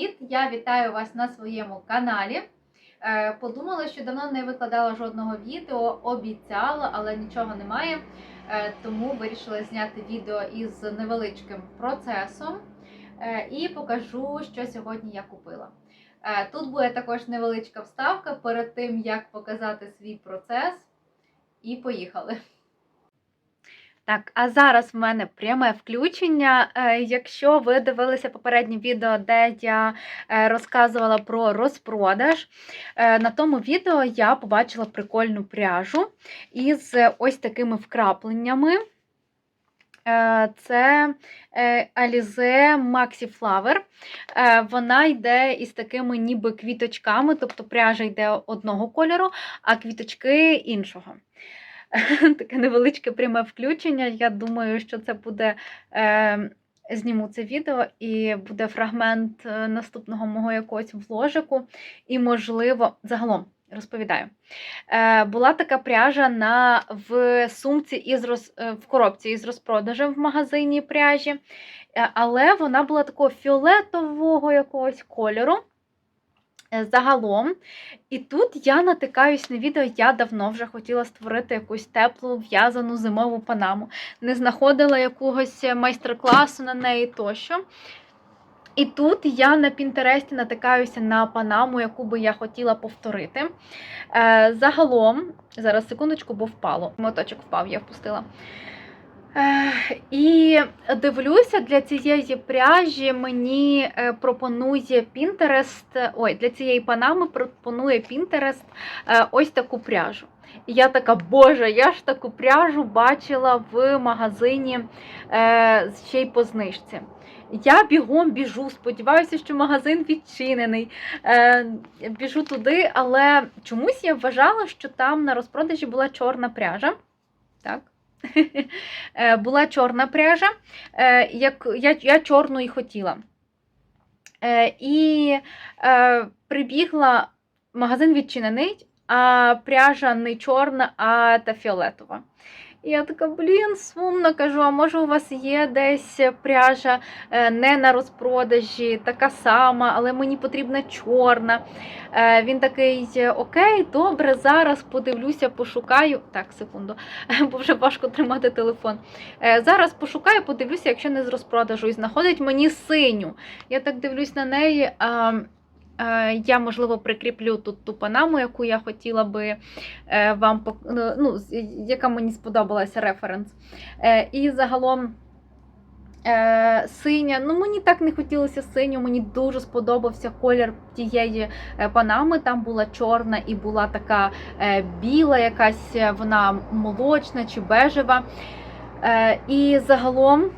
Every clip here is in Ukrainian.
привіт! Я вітаю вас на своєму каналі. Е, Подумала, що давно не викладала жодного відео, обіцяла, але нічого немає. Е, Тому вирішила зняти відео із невеличким процесом е, і покажу, що сьогодні я купила. Тут буде також невеличка вставка перед тим, як показати свій процес. І поїхали. Так, а зараз в мене пряме включення. Е, Якщо ви дивилися попереднє відео, де я е, розказувала про розпродаж, е, на тому відео я побачила прикольну пряжу із ось такими вкрапленнями. Це Alize Maxi Flower. Вона йде із такими ніби квіточками, тобто пряжа йде одного кольору, а квіточки іншого. Таке невеличке пряме включення. Я думаю, що це буде. Е, Зніму це відео і буде фрагмент е, наступного мого якогось вложику. І, можливо, загалом розповідаю. Е, була така пряжа на, в сумці із роз, е, в коробці із розпродажем в магазині пряжі, але вона була такого фіолетового якогось кольору. Е, Загалом, і тут я натикаюсь на відео, я давно вже хотіла створити якусь теплу в'язану зимову панаму. Не знаходила якогось майстер-класу на неї тощо. І тут я на Пінтересті натикаюся на панаму, яку би я хотіла повторити. Е, загалом, зараз секундочку, бо впало. Моточок впав, я впустила. І дивлюся, для цієї пряжі мені е, пропонує Pinterest, ой, для цієї панами пропонує е, ось таку пряжу. І я така, боже, я ж таку пряжу бачила в магазині е, ще й по знижці. Я бігом біжу, сподіваюся, що магазин відчинений. Е, біжу туди, але чомусь я вважала, що там на розпродажі була чорна пряжа. Так. Е, була чорна пряжа, е, як я, я чорну і хотіла. Е, І прибігла, магазин відчинений, а пряжа не чорна, а та фіолетова. І я така, блін, сумно кажу, а може у вас є десь пряжа е, не на розпродажі, така сама, але мені потрібна чорна. Е, Він такий, окей, добре, зараз подивлюся, пошукаю. Так, секунду, бо вже важко тримати телефон. Е, Зараз пошукаю, подивлюся, якщо не з розпродажу. І знаходить мені синю. Я так дивлюсь на неї. Е, Я, можливо, прикріплю тут ту панаму, яку я хотіла би е, вам пок- ну, яка мені сподобалася референс. Е, І загалом синя. Ну, мені так не хотілося синю, мені дуже сподобався колір тієї панами. Там була чорна і була така біла, якась вона молочна чи бежева. І загалом.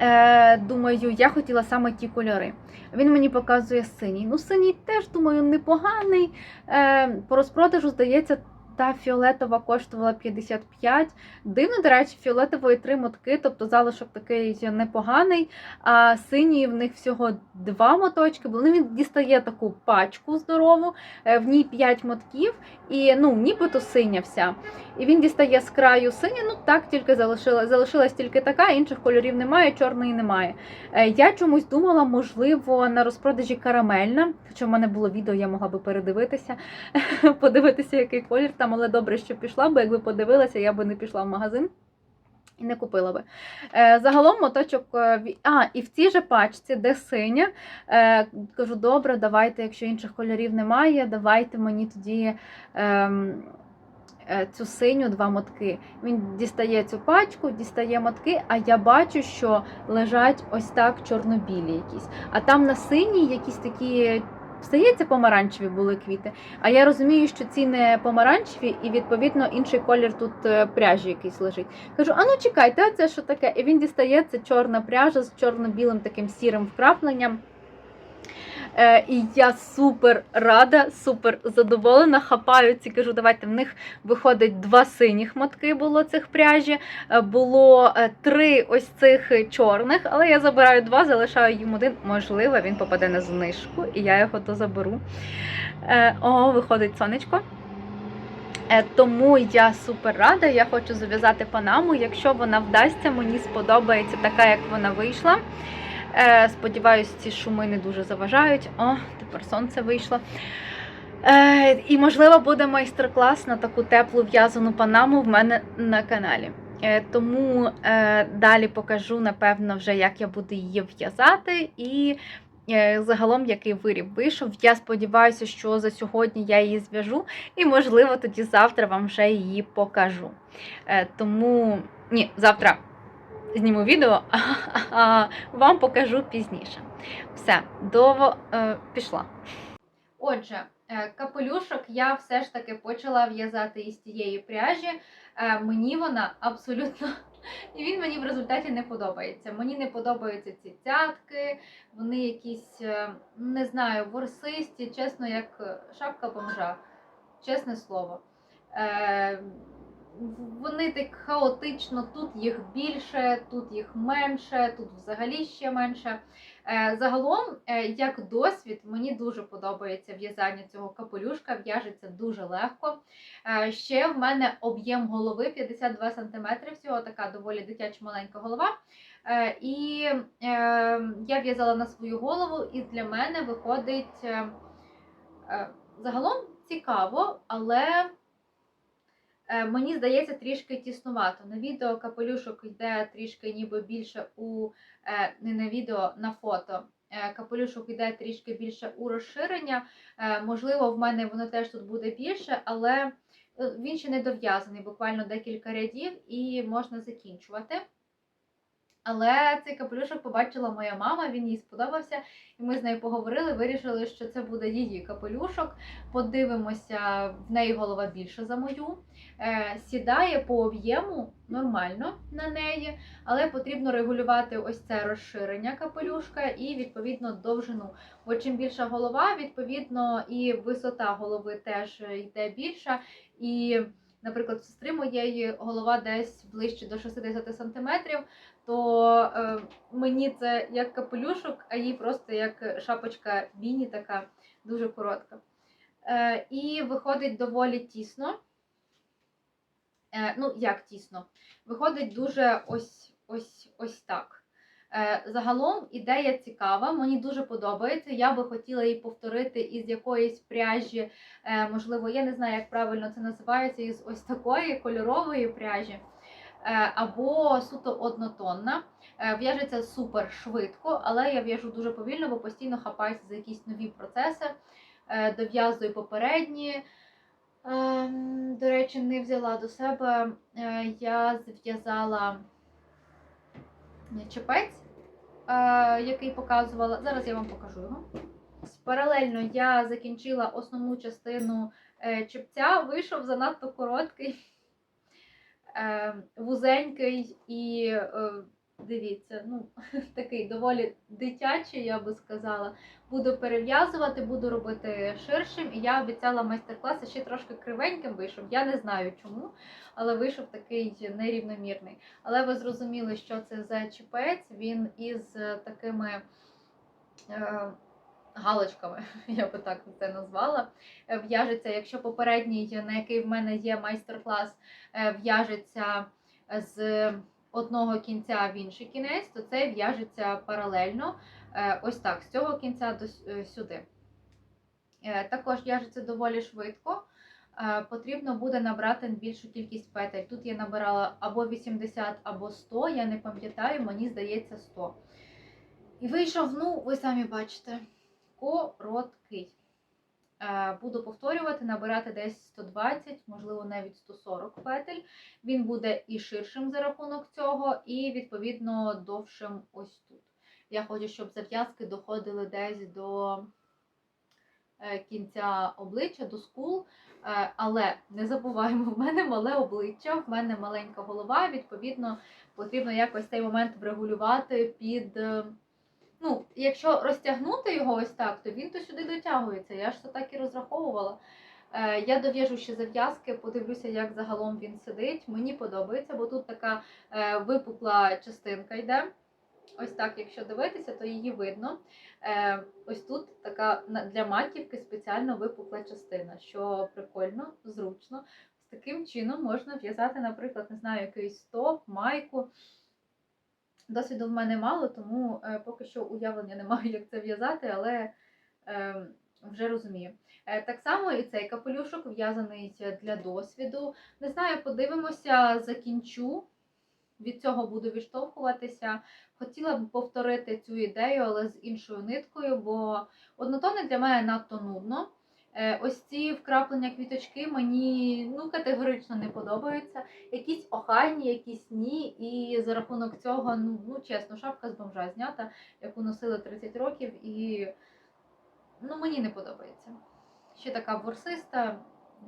Е, думаю, я хотіла саме ті кольори. Він мені показує синій. Ну, синій теж, думаю, непоганий. Е, по розпродажу, здається, та фіолетова коштувала 55. Дивно, до речі, фіолетової три мотки, тобто залишок такий непоганий. А синій в них всього два моточки. Бо ну, він дістає таку пачку здорову, е, в ній 5 мотків, і ну, нібито синя вся. І він дістає з краю синя, ну так тільки залишила, залишилась тільки така, інших кольорів немає, чорної немає. Е, Я чомусь думала, можливо, на розпродажі карамельна, хоча в мене було відео, я могла би передивитися, подивитися, який колір там, але добре, що пішла, бо якби подивилася, я би не пішла в магазин. І не купила би. Е, загалом моточок. е, А, і в цій же пачці, де синя, е, кажу, добре, давайте, якщо інших кольорів немає, давайте мені тоді ем, цю синю два мотки. Він дістає цю пачку, дістає мотки, а я бачу, що лежать ось так чорно-білі якісь. А там на синій якісь такі. Здається, помаранчеві були квіти. А я розумію, що ці не помаранчеві, і відповідно інший колір тут е, пряжі якийсь лежить. Кажу: а ну чекайте, а це що таке? І він дістає це чорна пряжа з чорно-білим таким сірим вкрапленням. Е, і я супер рада, супер задоволена. Хапаю ці, кажу, давайте в них виходить два синіх мотки було цих пряжі. Е, Було е, три ось цих чорних, але я забираю два, залишаю їм один. Можливо, він попаде на знижку, і я його дозаберу. О, виходить сонечко. Тому я супер рада. Я хочу зав'язати панаму. Якщо вона вдасться, мені сподобається така, як вона вийшла. Е, Сподіваюсь, ці шуми не дуже заважають. О, тепер сонце вийшло. Е, і, можливо, буде майстер-клас на таку теплу в'язану панаму в мене на каналі. Е, тому е, далі покажу, напевно, вже як я буду її в'язати і е, загалом який виріб вийшов. Я сподіваюся, що за сьогодні я її зв'яжу, і, можливо, тоді завтра вам вже її покажу. Е, тому ні, завтра зніму відео, а вам покажу пізніше. Все, до е, пішла. Отже, е, капелюшок я все ж таки почала в'язати із тієї пряжі. Е, Мені вона абсолютно. І він мені в результаті не подобається. Мені не подобаються ці цятки, вони якісь, е, не знаю, ворсисті, чесно, як шапка бомжа, чесне слово. Вони так хаотично, тут їх більше, тут їх менше, тут взагалі ще менше. Е, Загалом, е, як досвід, мені дуже подобається в'язання цього капелюшка, в'яжеться дуже легко. Е, Ще в мене об'єм голови 52 см, всього така доволі дитяча маленька голова. І я в'язала на свою голову, і для мене виходить загалом цікаво, але мені здається трішки тіснувато. На відео капелюшок йде трішки ніби більше у е, не на відео, на фото. Е, Капелюшок йде трішки більше у розширення. Е, Можливо, в мене воно теж тут буде більше, але е, він ще не дов'язаний, буквально декілька рядів, і можна закінчувати. Але цей капелюшок побачила моя мама, він їй сподобався, і ми з нею поговорили, вирішили, що це буде її капелюшок. Подивимося, в неї голова більша за мою. Е, Сідає по об'єму нормально на неї, але потрібно регулювати ось це розширення капелюшка і відповідно довжину. Бо чим більша голова, відповідно, і висота голови теж йде більша. І, наприклад, сестри моєї голова десь ближче до 60 см, то е, мені це як капелюшок, а їй просто як шапочка біні, така дуже коротка. Е, і виходить доволі тісно. Е, ну, як тісно? Виходить дуже ось ось ось так. Загалом ідея цікава, мені дуже подобається. Я би хотіла її повторити із якоїсь пряжі, можливо, я не знаю, як правильно це називається, із ось такої кольорової пряжі. Е, або суто однотонна. Е, В'яжеться супер швидко, але я в'яжу дуже повільно, бо постійно хапаюся за якісь нові процеси, Е, дов'язую попередні. Ем, До речі, не взяла до себе. Я зв'язала чепець, який показувала. Зараз я вам покажу його. Паралельно я закінчила основну частину чепця, вийшов занадто короткий, вузенький і е, дивіться, ну, такий доволі дитячий, я би сказала. Буду перев'язувати, буду робити ширшим. І я обіцяла майстер-клас ще трошки кривеньким вийшов. Я не знаю чому, але вийшов такий нерівномірний. Але ви зрозуміли, що це за чіпець. Він із е, такими е, галочками, я би так це назвала. Е, В'яжеться, якщо попередній, на який в мене є майстер-клас, е, в'яжеться з одного кінця в інший кінець, то це в'яжеться паралельно. Е, Ось так, з цього кінця до е, сюди. Е, Також в'яжеться доволі швидко. Е, Потрібно буде набрати більшу кількість петель. Тут я набирала або 80, або 100, я не пам'ятаю, мені здається 100. І вийшов, ну, ви самі бачите, короткий. Е, Буду повторювати, набирати десь 120, можливо, навіть 140 петель. Він буде і ширшим за рахунок цього, і, відповідно, довшим ось тут. Я хочу, щоб зав'язки доходили десь до е, кінця обличчя, до скул. Е, Але не забуваємо, в мене мале обличчя, в мене маленька голова. Відповідно, потрібно якось цей момент врегулювати під. Ну, якщо розтягнути його ось так, то він то сюди дотягується. Я ж це так і розраховувала. Е, Я дов'яжу ще зав'язки, подивлюся, як загалом він сидить. Мені подобається, бо тут така е, випукла частинка йде. Ось так, якщо дивитися, то її видно. Е, ось тут така для маківки спеціально випукла частина, що прикольно, зручно. З таким чином можна в'язати, наприклад, не знаю, якийсь топ, майку. Досвіду в мене мало, тому е, поки що уявлення не маю, як це в'язати, але е, вже розумію. Е, так само і цей капелюшок в'язаний для досвіду. Не знаю, подивимося, закінчу. Від цього буду відштовхуватися. Хотіла б повторити цю ідею, але з іншою ниткою, бо однотонне для мене надто нудно. Е, Ось ці вкраплення квіточки мені ну, категорично не подобаються. Якісь охайні, якісь ні. І за рахунок цього, ну, ну чесно, шапка з бомжа знята, яку носили 30 років, і ну, мені не подобається. Ще така ворсиста,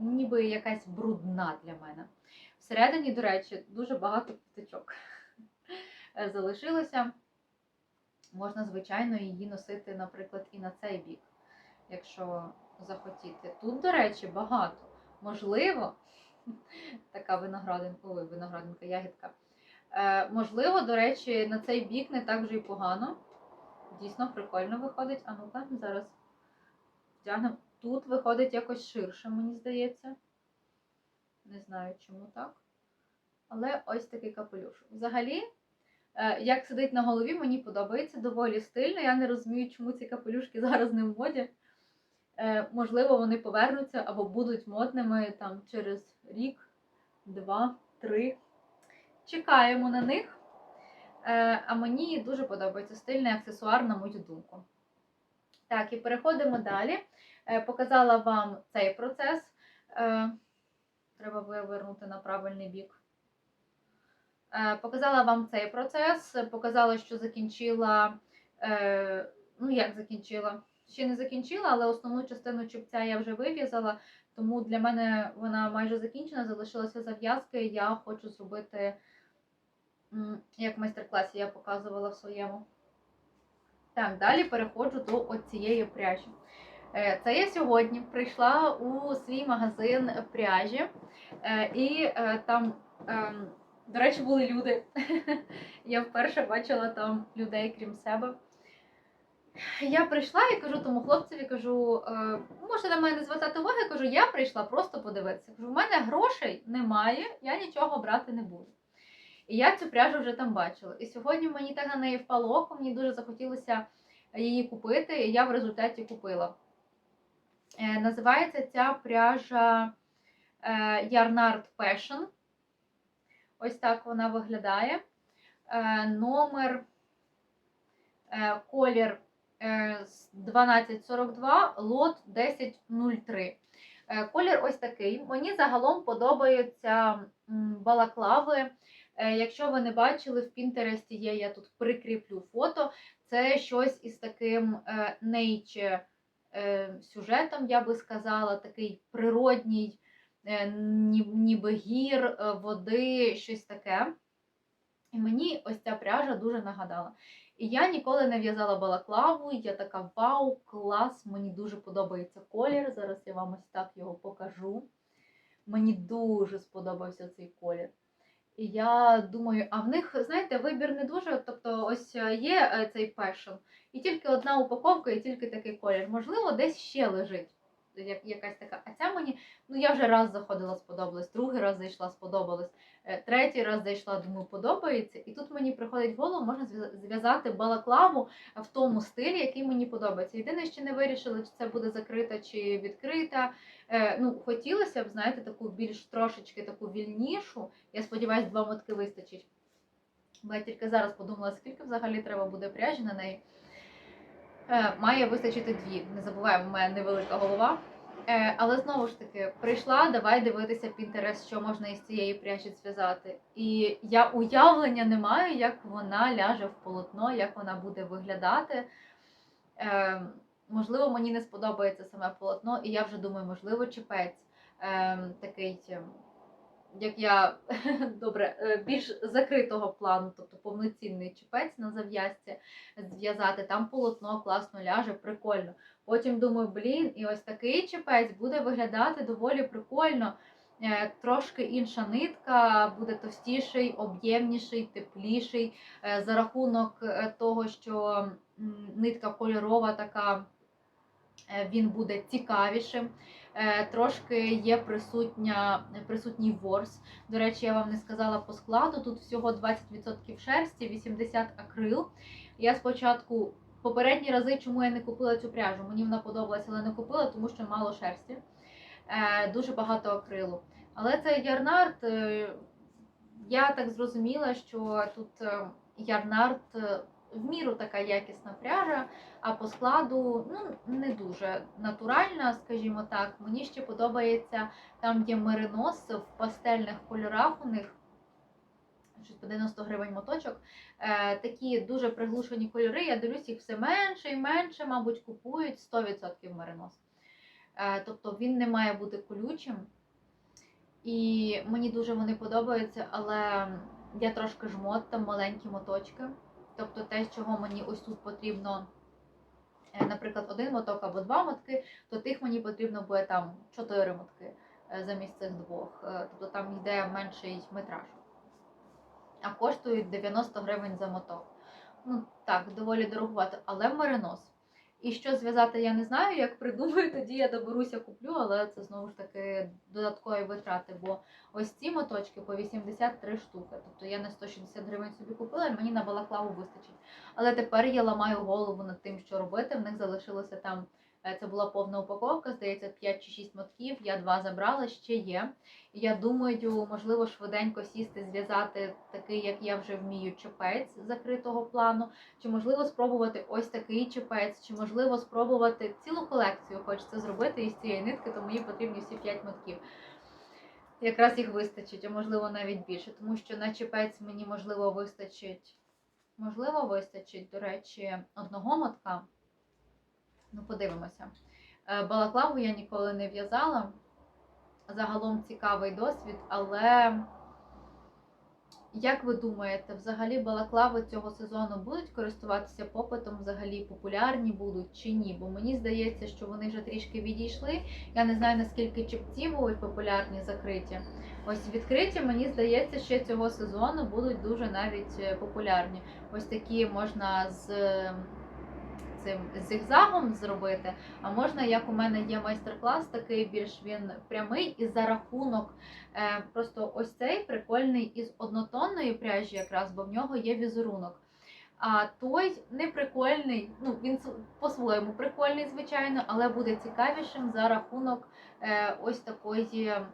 ніби якась брудна для мене. Всередині, до речі, дуже багато квіточок е, залишилося. Можна, звичайно, її носити, наприклад, і на цей бік, якщо захотіти. Тут, до речі, багато. Можливо, така виноградинка, ой, виноградинка, ягідка. Е, можливо, до речі, на цей бік не так вже й погано. Дійсно прикольно виходить. А ну-ка, зараз втягнемо. Тут виходить якось ширше, мені здається. Не знаю, чому так. Але ось такий капелюш. Взагалі, е, як сидить на голові, мені подобається доволі стильно. Я не розумію, чому ці капелюшки зараз не в моді. Е, Можливо, вони повернуться або будуть модними там через рік, два, три. Чекаємо на них. Е, А мені дуже подобається стильний аксесуар, на мою думку. Так, і переходимо далі. Е, Показала вам цей процес. Треба вивернути на правильний бік. Показала вам цей процес, показала, що закінчила. Ну, як закінчила? Ще не закінчила, але основну частину чубця я вже вив'язала, тому для мене вона майже закінчена, залишилася зав'язки. Я хочу зробити, як в майстер-класі я показувала в своєму. Так, далі переходжу до оцієї пряжі. Е, Це я сьогодні прийшла у свій магазин пряжі, е, і е, там, ем, до речі, були люди. Я вперше бачила там людей, крім себе. Я прийшла і кажу тому хлопцеві, кажу, е, можете на мене не звертати уваги, кажу, я прийшла просто подивитися. Кажу, в мене грошей немає, я нічого брати не буду. І я цю пряжу вже там бачила. І сьогодні мені так на неї впало око, мені дуже захотілося її купити, і я в результаті купила. Е, Називається ця пряжа е, Yarnard Passion. Ось так вона виглядає. Е, Номер, е, колір 1242, лот 1003. Е, Колір ось такий. Мені загалом подобаються балаклави. Е, Якщо ви не бачили, в Пінтересті є, я тут прикріплю фото. Це щось із таким е, nature е, сюжетом, я би сказала, такий природній, е, ніби гір, е, води, щось таке. І мені ось ця пряжа дуже нагадала. І я ніколи не в'язала балаклаву, я така вау, клас, мені дуже подобається колір. Зараз я вам ось так його покажу. Мені дуже сподобався цей колір. І я думаю, а в них, знаєте, вибір не дуже. Тобто, ось е, є е, цей пешн, і тільки одна упаковка, і тільки такий колір. Можливо, десь ще лежить якась така. А ця мені, ну я вже раз заходила, сподобалась, другий раз зайшла, сподобалась, е, третій раз зайшла, думаю, подобається. І тут мені приходить в голову, можна зв'язати балаклаву в тому стилі, який мені подобається. Єдине, що не вирішила, чи це буде закрита чи відкрита. Е, ну, хотілося б, знаєте, таку більш трошечки таку вільнішу. Я сподіваюся, два мотки вистачить. Бо я тільки зараз подумала, скільки взагалі треба буде пряжі на неї. Е, має вистачити дві. Не забуваємо, в мене невелика голова. Е, але знову ж таки, прийшла, давай дивитися Pinterest, що можна із цієї пряжі зв'язати. І я уявлення не маю, як вона ляже в полотно, як вона буде виглядати. Е, можливо, мені не сподобається саме полотно, і я вже думаю, можливо, чепець е, такий, е, як я добре, е, більш закритого плану, тобто повноцінний чепець на зав'язці зв'язати. Там полотно класно ляже, прикольно. Потім думаю, блін, і ось такий чепець буде виглядати доволі прикольно. Е, Трошки інша нитка, буде товстіший, об'ємніший, тепліший е, за рахунок того, що нитка кольорова така, він буде цікавішим. Е, Трошки є присутня, присутній ворс. До речі, я вам не сказала по складу. Тут всього 20% шерсті, 80 акрил. Я спочатку попередні рази, чому я не купила цю пряжу? Мені вона подобалася, але не купила, тому що мало шерсті, е, дуже багато акрилу. Але цей ярнард, е, я так зрозуміла, що тут ярнард в міру така якісна пряжа, а по складу ну, не дуже натуральна, скажімо так. Мені ще подобається там є меринос в пастельних кольорах у них. Щось по 90 гривень моточок. Е, такі дуже приглушені кольори. Я дивлюсь, їх все менше і менше, мабуть, купують 100% меринос. Е, тобто він не має бути колючим. І мені дуже вони подобаються, але я трошки жмот, там маленькі моточки. Тобто те, чого мені ось тут потрібно, е, наприклад, один моток або два мотки, то тих мені потрібно буде там чотири мотки е, замість цих двох. Е, Тобто там йде менший метраж. А коштують 90 гривень за моток. Ну так, доволі дорогувато, але меринос. І що зв'язати, я не знаю, як придумаю, тоді я доберуся, куплю, але це знову ж таки додаткові витрати, бо ось ці моточки по 83 штуки. Тобто я на 160 гривень собі купила, і мені на балаклаву вистачить. Але тепер я ламаю голову над тим, що робити. В них залишилося там. Е, Це була повна упаковка, здається, 5 чи 6 мотків. Я два забрала, ще є. Я думаю, можливо, швиденько сісти, зв'язати такий, як я вже вмію, чепець закритого плану. Чи можливо спробувати ось такий чепець, чи можливо спробувати цілу колекцію хочеться зробити із цієї нитки, то мені потрібні всі 5 мотків. Якраз їх вистачить, а можливо навіть більше, тому що на чепець мені можливо вистачить, можливо, вистачить, до речі, одного мотка. Ну, подивимося. Е, Балаклаву я ніколи не в'язала. Загалом цікавий досвід, але як ви думаєте, взагалі балаклави цього сезону будуть користуватися попитом, взагалі популярні будуть чи ні? Бо мені здається, що вони вже трішки відійшли. Я не знаю наскільки чепці будуть популярні закриті. Ось відкриті, мені здається, ще цього сезону будуть дуже навіть е, популярні. Ось такі можна з цим зігзагом зробити. А можна, як у мене є майстер-клас, такий більш він прямий, і за рахунок е, просто ось цей прикольний із однотонної пряжі, якраз, бо в нього є візерунок. А той не прикольний, ну він по-своєму прикольний, звичайно, але буде цікавішим за рахунок е, ось такої е,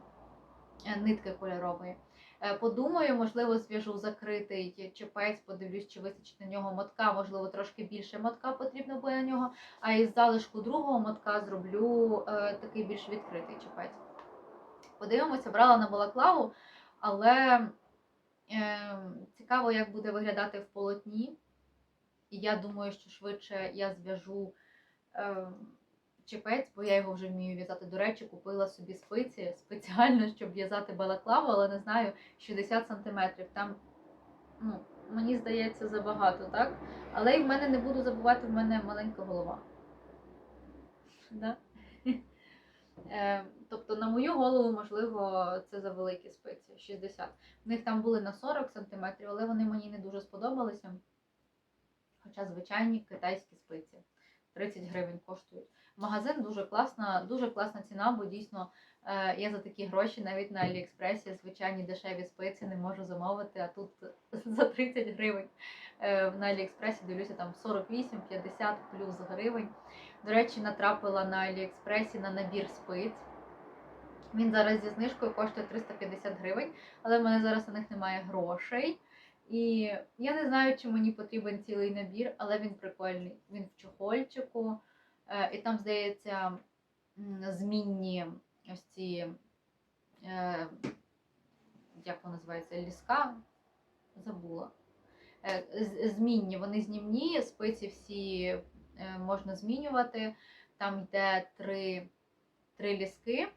нитки кольорової. Е, Подумаю, можливо, зв'яжу закритий чепець, подивлюсь, чи вистачить на нього мотка, можливо, трошки більше мотка потрібно буде на нього. А із залишку другого мотка зроблю е, такий більш відкритий чепець. Подивимося, брала на балаклаву, але е, цікаво, як буде виглядати в полотні. І я думаю, що швидше я зв'яжу е, чепець, бо я його вже вмію в'язати. До речі, купила собі спиці спеціально, щоб в'язати балаклаву, але не знаю, 60 см. Там, ну, мені здається, забагато, так? Але і в мене не буду забувати, в мене маленька голова. Да? Е, Тобто на мою голову, можливо, це за великі спиці 60. В них там були на 40 см, але вони мені не дуже сподобалися. Хоча звичайні китайські спиці 30 гривень коштують. Магазин дуже класна, дуже класна ціна, бо дійсно е, я за такі гроші навіть на Аліекспресі звичайні дешеві спиці не можу замовити, а тут за 30 гривень е, на Аліекспресі дивлюся там 48-50 плюс гривень. До речі, натрапила на Аліекспресі на набір спиць. Він зараз зі знижкою коштує 350 гривень, але в мене зараз на них немає грошей. І я не знаю, чи мені потрібен цілий набір, але він прикольний. Він в чохольчику. Е, І там, здається, змінні ось ці, е, як вона називається, ліска. Забула. Е, Змінні, вони знімні, спиці всі можна змінювати. Там йде три, три ліски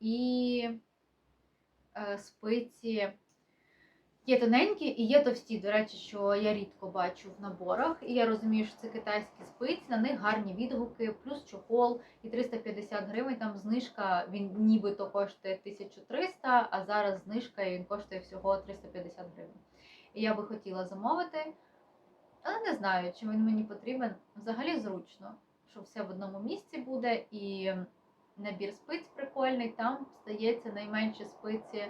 і спиці. Є тоненькі і є товсті, до речі, що я рідко бачу в наборах. І я розумію, що це китайські спиці, на них гарні відгуки, плюс чохол і 350 гривень. Там знижка, він нібито коштує 1300, а зараз знижка і він коштує всього 350 гривень. І я би хотіла замовити, але не знаю, чи він мені потрібен. Взагалі зручно, що все в одному місці буде і набір спиць прикольний, там стається найменші спиці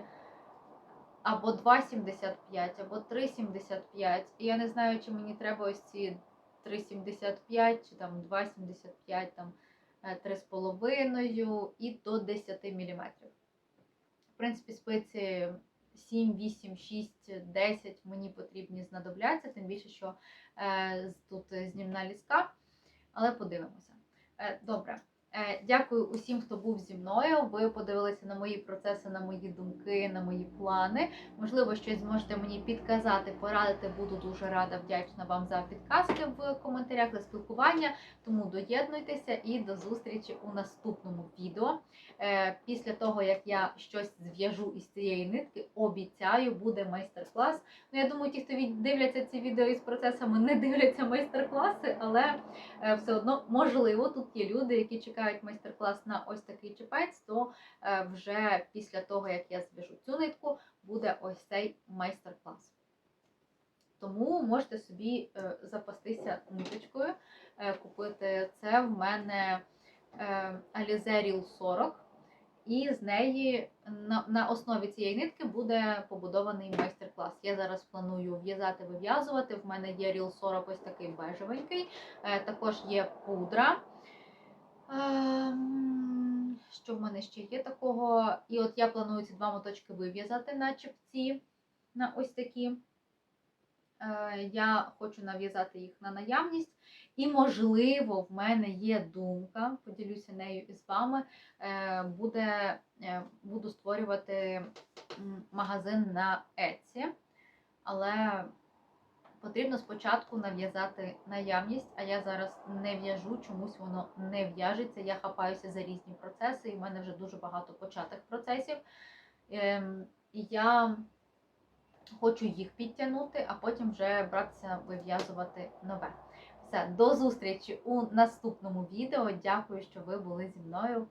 або 2,75, або 3,75. І я не знаю, чи мені треба ось ці 3,75 чи там 2,75, там е, 3,5 і до 10 мм. В принципі, спиці 7, 8, 6, 10 мені потрібні знадобляться, тим більше, що е, тут знімна ліска, але подивимося. Е, добре. Е, Дякую усім, хто був зі мною. Ви подивилися на мої процеси, на мої думки, на мої плани. Можливо, щось зможете мені підказати, порадити. Буду дуже рада, вдячна вам за підказки в коментарях, за спілкування. Тому доєднуйтеся і до зустрічі у наступному відео. Е, Після того, як я щось зв'яжу із цієї нитки, обіцяю, буде майстер-клас. Ну, я думаю, ті, хто дивляться ці відео із процесами, не дивляться майстер-класи, але е, все одно можливо тут є люди, які чекають майстер-клас на ось такий чепець, то е, вже після того, як я зв'яжу цю нитку, буде ось цей майстер-клас. Тому можете собі е, запастися ниточкою, е, купити це в мене Alize 40. І з неї на, на основі цієї нитки буде побудований майстер-клас. Я зараз планую в'язати, вив'язувати. В мене є Real 40 ось такий бежевенький. Також є пудра. Ем, Що в мене ще є такого? І от я планую ці два моточки вив'язати на чепці, на ось такі. Е, Я хочу нав'язати їх на наявність. І, можливо, в мене є думка, поділюся нею із вами. е, Буде, е, буду створювати магазин на Etsy, але потрібно спочатку нав'язати наявність, а я зараз не в'яжу, чомусь воно не в'яжеться. Я хапаюся за різні процеси, і в мене вже дуже багато початих процесів. Ем, І я хочу їх підтягнути, а потім вже братися вив'язувати нове. Все, до зустрічі у наступному відео. Дякую, що ви були зі мною.